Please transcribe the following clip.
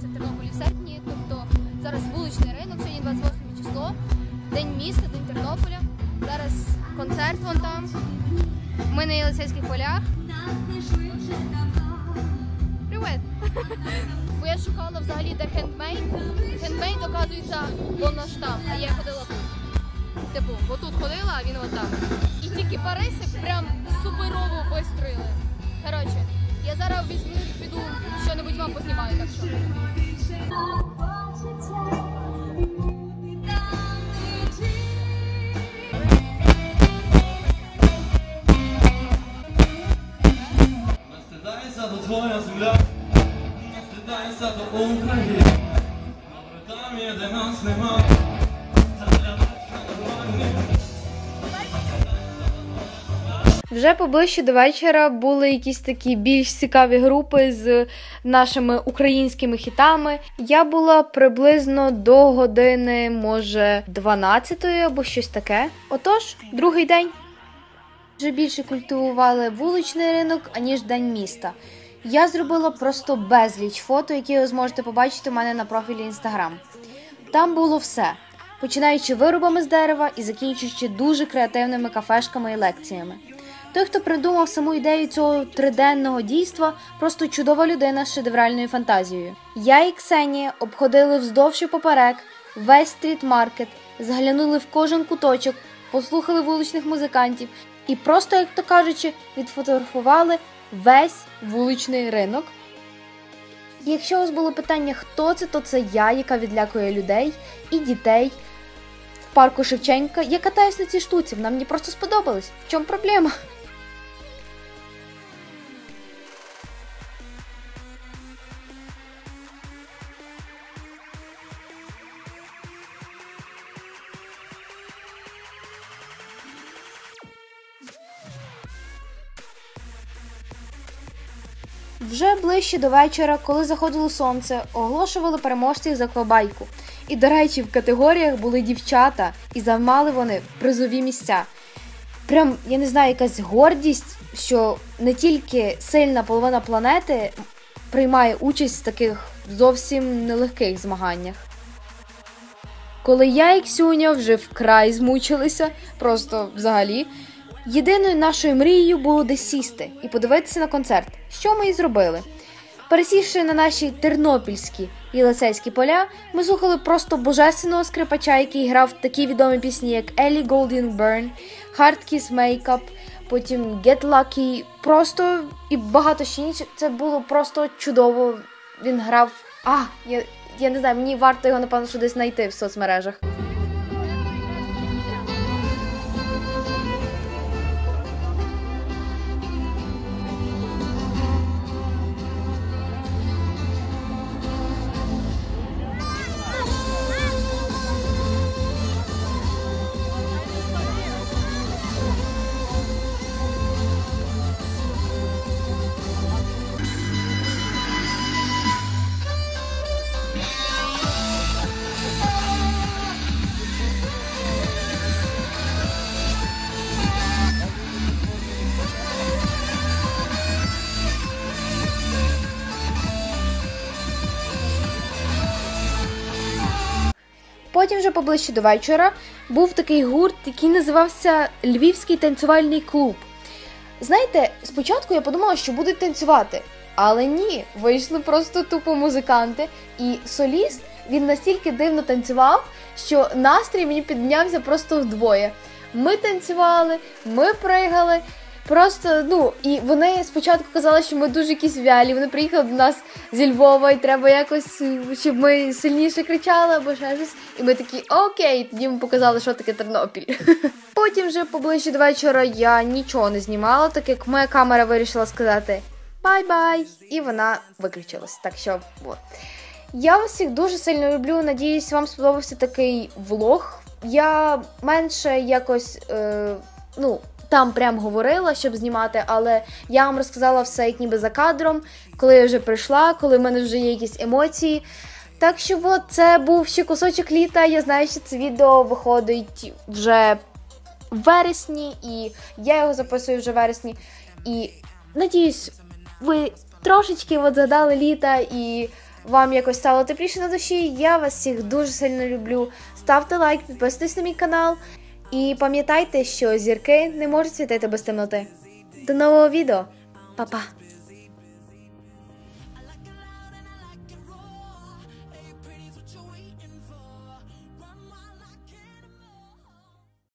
це в Тернополі в серпні. Тобто зараз вуличний ринок, сьогодні 28 число, день міста, день Тернополя. Зараз концерт вон там. Ми на Єлисейських полях. Привет! Бо я шукала взагалі де хендмейд. Хендмейд, оказується, наш там, а я ходила тут. Типу, отут ходила, а він отам. І тільки Париси прям суперово вистроїли. Коротше, я зараз візьму, піду, що-небудь вам познімаю, так що. Не стидайся, то твоя земля, то Україна. Добре там є, де нас нема. Вже поближче до вечора були якісь такі більш цікаві групи з нашими українськими хітами. Я була приблизно до години, може, 12 або щось таке. Отож, другий день. Вже більше культивували вуличний ринок, аніж день міста. Я зробила просто безліч фото, які ви зможете побачити у мене на профілі інстаграм. Там було все, починаючи виробами з дерева і закінчуючи дуже креативними кафешками і лекціями. Той, хто придумав саму ідею цього триденного дійства, просто чудова людина з шедевральною фантазією. Я і Ксенія обходили вздовж і поперек весь стріт-маркет, заглянули в кожен куточок, послухали вуличних музикантів і просто, як то кажучи, відфотографували весь вуличний ринок. Якщо у вас було питання, хто це, то це я, яка відлякує людей і дітей в парку Шевченка. Я катаюсь на цій штуці, вона мені просто сподобалась. В чому проблема? Вже ближче до вечора, коли заходило сонце, оголошували переможців за квабайку. І, до речі, в категоріях були дівчата, і займали вони призові місця. Прям, я не знаю, якась гордість, що не тільки сильна половина планети приймає участь в таких зовсім нелегких змаганнях. Коли я і Ксюня вже вкрай змучилися, просто взагалі, єдиною нашою мрією було десь сісти і подивитися на концерт, що ми і зробили. Пересівши на наші тернопільські і лицейські поля, ми слухали просто божественного скрипача, який грав такі відомі пісні, як Ellie Golding Burn, Hard Kiss Makeup, потім Get Lucky, просто і багато ще інших. Це було просто чудово. Він грав. А, я, я не знаю, мені варто його, напевно, що десь знайти в соцмережах. Потім вже поближче до вечора був такий гурт, який називався Львівський танцювальний клуб. Знаєте, спочатку я подумала, що будуть танцювати, але ні, вийшли просто тупо музиканти, і соліст він настільки дивно танцював, що настрій мені піднявся просто вдвоє. Ми танцювали, ми пригали. Просто ну і вони спочатку казали, що ми дуже якісь вялі. Вони приїхали до нас зі Львова, і треба якось, щоб ми сильніше кричали або ще щось. І ми такі окей, тоді ми показали, що таке Тернопіль. Потім вже поближче до вечора я нічого не знімала, так як моя камера вирішила сказати бай-бай, і вона виключилась. Так що от. Я вас всіх дуже сильно люблю. Надіюсь, вам сподобався такий влог. Я менше якось, е, ну, там прям говорила, щоб знімати, але я вам розказала все як ніби за кадром, коли я вже прийшла, коли в мене вже є якісь емоції. Так що, от, це був ще кусочок літа. Я знаю, що це відео виходить вже в вересні, і я його записую вже в вересні. І надіюсь, ви трошечки от згадали літа і вам якось стало тепліше на душі. Я вас всіх дуже сильно люблю. Ставте лайк, підписуйтесь на мій канал. І пам'ятайте, що зірки не можуть світити без темноти. До нового відео. Па-па!